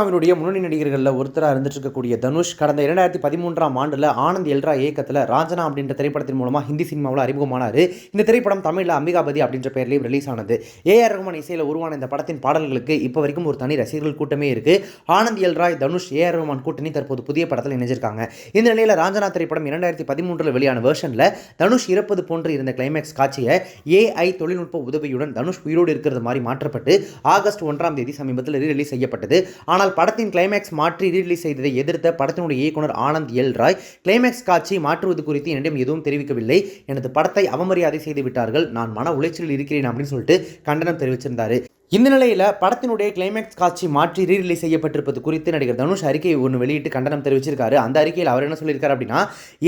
அவருடைய முன்னணி நடிகர்களில் ஒருத்தராக இருந்துட்டு இருக்கக்கூடிய தனுஷ் கடந்த இரண்டாயிரத்தி பதிமூன்றாம் ஆண்டில் ஆனந்த் எல்ரா இயக்கத்தில் ராஜனா அப்படின்ற திரைப்படத்தின் மூலமாக ஹிந்தி சினிமாவில் அறிமுகமானார். இந்த திரைப்படம் தமிழில் அம்பிகாபதி அப்படின்ற பெயர்லையும் ரிலீஸ் ஆனது. ஏஆர் ரகுமான் இசையில் உருவான இந்த படத்தின் பாடல்களுக்கு இப்போ வரைக்கும் ஒரு தனி ரசிகர்கள் கூட்டமே இருக்குது ஆனந்த் எல்ராய் தனுஷ் ஏஆர் ரகுமான் கூட்டணி தற்போது புதிய படத்தில் இணைஞ்சிருக்காங்க. இந்த நிலையில் ராஜனா திரைப்படம் இரண்டாயிரத்தி பதிமூன்றில் வெளியான வெர்ஷனில் தனுஷ் இறப்பது போன்று இருந்த கிளைமேக்ஸ் காட்சியை ஏஐ தொழில்நுட்ப உதவியுடன் தனுஷ் உயிரோடு இருக்கிறது மாதிரி மாற்றப்பட்டு ஆகஸ்ட் ஒன்றாம் தேதி சமீபத்தில் ரிலீஸ் செய்யப்பட்டது. ஆனால் படத்தின் கிளைமேக்ஸ் மாற்றி ரீரிலீஸ் செய்ததை எதிர்த்த படத்தினுடைய இயக்குனர் ஆனந்த் எல் ராய் கிளைமேக்ஸ் காட்சி மாற்றுவது குறித்து என்னிடம் எதுவும் தெரிவிக்கவில்லை. எனது படத்தை அவமரியாதை செய்து விட்டார்கள். நான் மன உளைச்சலில் இருக்கிறேன் அப்படின்னு சொல்லிட்டு கண்டனம் தெரிவிச்சிருந்தார். இந்த நிலையில் படத்தினுடைய கிளைமேக்ஸ் காட்சி மாற்றி ரீரிலீஸ் செய்யப்பட்டிருப்பது குறித்து நடிகர் தனுஷ் அறிக்கை ஒன்று வெளியிட்டு கண்டனம் தெரிவிச்சிருக்காரு. அந்த அறிக்கையில் அவர் என்ன சொல்லியிருக்காரு அப்படின்னா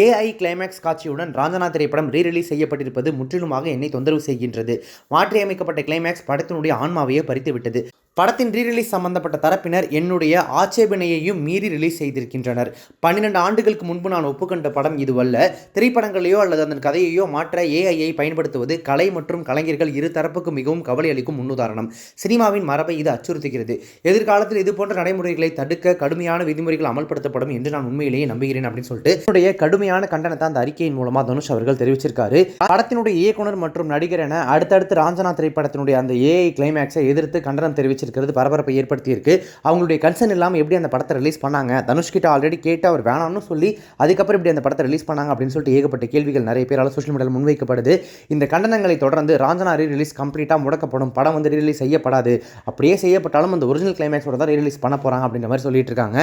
ஏஐ கிளைமேக்ஸ் காட்சியுடன் ராஞ்சனா திரைப்படம் ரீரிலீஸ் செய்யப்பட்டிருப்பது முற்றிலுமாக என்னை தொந்தரவு செய்கின்றது. மாற்றியமைக்கப்பட்ட கிளைமேக்ஸ் படத்தினுடைய ஆன்மாவையே பறித்து விட்டது படத்தின் ரீரிலீஸ் சம்பந்தப்பட்ட தரப்பினர் என்னுடைய ஆட்சேபனையையும் மீறி ரிலீஸ் செய்திருக்கின்றனர். பன்னிரெண்டு ஆண்டுகளுக்கு முன்பு நான் ஒப்புக்கொண்ட படம் இதுவல்ல. திரைப்படங்களையோ அல்லது அதன் கதையையோ மாற்ற ஏஐயை பயன்படுத்துவது கலை மற்றும் கலைஞர்கள் இரு தரப்புக்கு மிகவும் கவலை அளிக்கும் முன்னுதாரணம். சினிமாவின் மரபை இது அச்சுறுத்துகிறது. எதிர்காலத்தில் இது போன்ற நடைமுறைகளை தடுக்க கடுமையான விதிமுறைகள் அமல்படுத்தப்படும் என்று நான் உண்மையிலேயே நம்புகிறேன் அப்படின்னு சொல்லிட்டு என்னுடைய கடுமையான கண்டனத்தை அந்த அறிக்கையின் மூலமாக தனுஷ் அவர்கள் தெரிவிச்சிருக்காரு. படத்தினுடைய இயக்குனர் மற்றும் நடிகர் என அடுத்தடுத்து ராஞ்சனா திரைப்படத்தினுடைய அந்த ஏஐ கிளைமேக்ஸை எதிர்த்து கண்டனம் தெரிவிச்சிருக்கிறது பரபரப்பை ஏற்படுத்தியிருக்கு. அவங்களுடைய கன்சர்ன் இல்லாமல் எப்படி அந்த படத்தை ரிலீஸ் பண்ணாங்க? தனுஷ்கிட்ட ஆல்ரெடி கேட்டு அவர் வேணாம்னு சொல்லி அதுக்கப்புறம் இப்படி அந்த படத்தை ரிலீஸ் பண்ணாங்க அப்படின்னு சொல்லிட்டு ஏகப்பட்ட கேள்விகள் நிறைய பேரால் சோஷியல் மீடியாவில் முன்வைக்கப்படுது. இந்த கண்டனங்களை தொடர்ந்து ராஞ்சனா ரீ ரிலீஸ் கம்ப்ளீட்டாக முடக்கப்படும். படம் வந்து ரீ ரிலீஸ் செய்யப்படாது. அப்படியே செய்யப்பட்டாலும் அந்த ஒரிஜினல் கிளைமேக்ஸோட தான் ரீ ரிலீஸ் பண்ண போகிறாங்க அப்படின்ற மாதிரி சொல்லிட்டு இருக்காங்க.